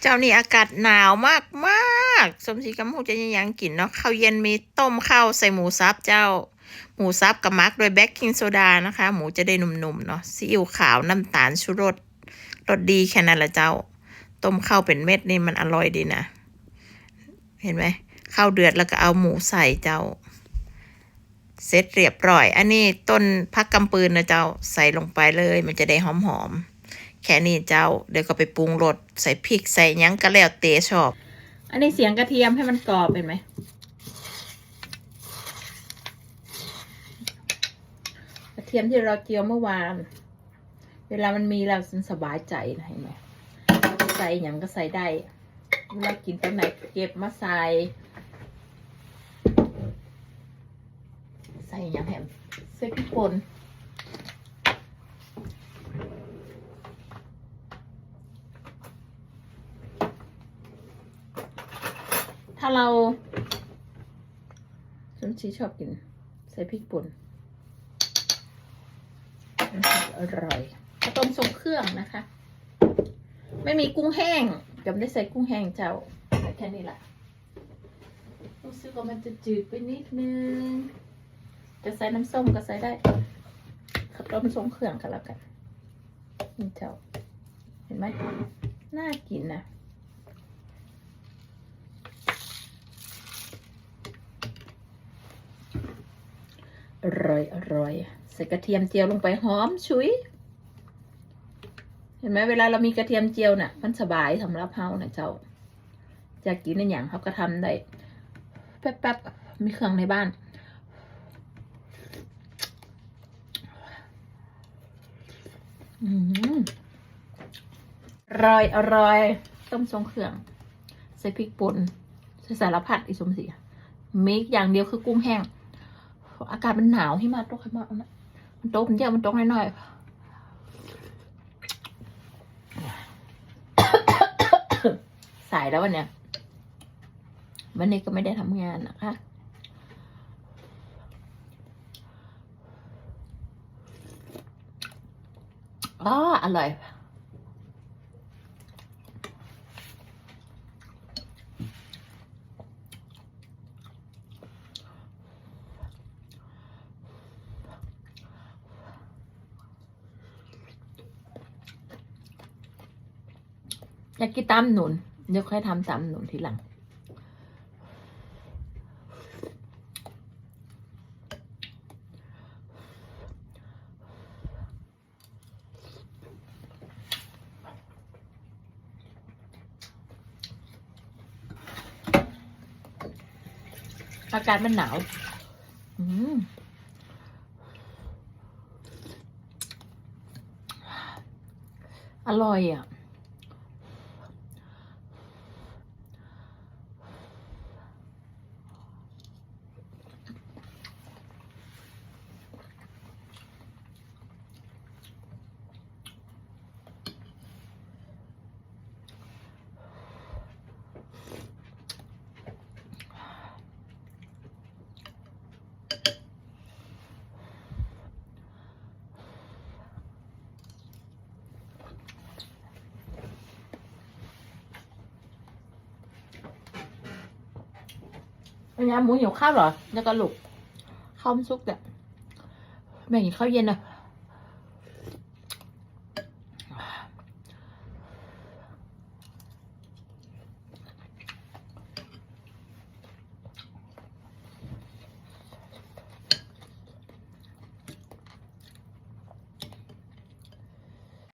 เจ้านี่อากาศหนาวมากมากสมศรีกับหมูจะยังยังกินเนาะข้าวเย็นมีต้มข้าวใส่หมูสับเจ้า หมูสับกับมักด้วยแบคกิ้งโซดานะคะ หมูจะได้นุ่มๆเนาะซีอิ๊วขาวน้ำตาลชูรสรสดีแค่นั้นแหละเจ้า ต้มข้าวเป็นเม็ดนี่มันอร่อยดีนะ เห็นไหมข้าวเดือดแล้วก็เอาหมูใส่เจ้า เสร็จเรียบร้อย อันนี้ต้นพักกำปืนนะเจ้าใส่ลงไปเลย มันจะได้หอมๆ แค่นี้เจ้า เดี๋ยวก็ไปปรุงรสใส่พริกใส่ยังก็แล้วเตะชอบ อันนี้เสียงกระเทียมให้มันกรอบเป็นไหม กระเทียมที่เราเจียวเมื่อวาน เวลามันมีเราสบายใจนะเห็นไหมใส่ยังก็ใส่ได้เวลากินตอนไหนเก็บมาใส่ใส่ยังแหมใส่พริกป่น ถ้าเราฉันชีชอบกิน ใส่พริกป่นมันจะอร่อยข้าวต้มทรงเครื่องนะคะ ไม่มีกุ้งแห้งจะไม่ได้ใส่กุ้งแห้งเจ้าใส่แค่นี้แหละรู้สึกว่ามันจะจืดไปนิดนึง จะใส่น้ำส้มก็ใส่ได้ข้าวต้มทรงเครื่องกันแล้วกันนี่เจ้า เห็นไหมน่ากินนะ ร่อยอร่อยใส่กระเทียมเจียวลงไปหอมฉุย เห็นไหมเวลาเรามีกระเทียมเจียวน่ะ มันสบายสำหรับเฮานะเจ้าจะกินในอย่างเขาก็ทำได้แป๊บๆมีเครื่องในบ้าน อืมอร่อยอร่อยต้มทรงเครื่อง ใส่พริกป่นใส่สารพัดอีสมศรีมีอย่างเดียวคือกุ้งแห้ง อากาศมันหนาวที่มาตกให้มากนะมันตกมันเยอะมันตกน้อยๆสายแล้ววันเนี้ยวันนี้ก็ไม่ได้ทำงานนะคะอ๋ออร่อย อยากกินตามหนุน เดี๋ยวค่อยทำตามหนุนทีหลัง อากาศมันหนาว อืมอร่อยอะ อันนี้หมูเหี่ยวข้าวเหรอแล้วก็ลูกข้าวซุกเนี่ยแม่งข้าวเย็นนะ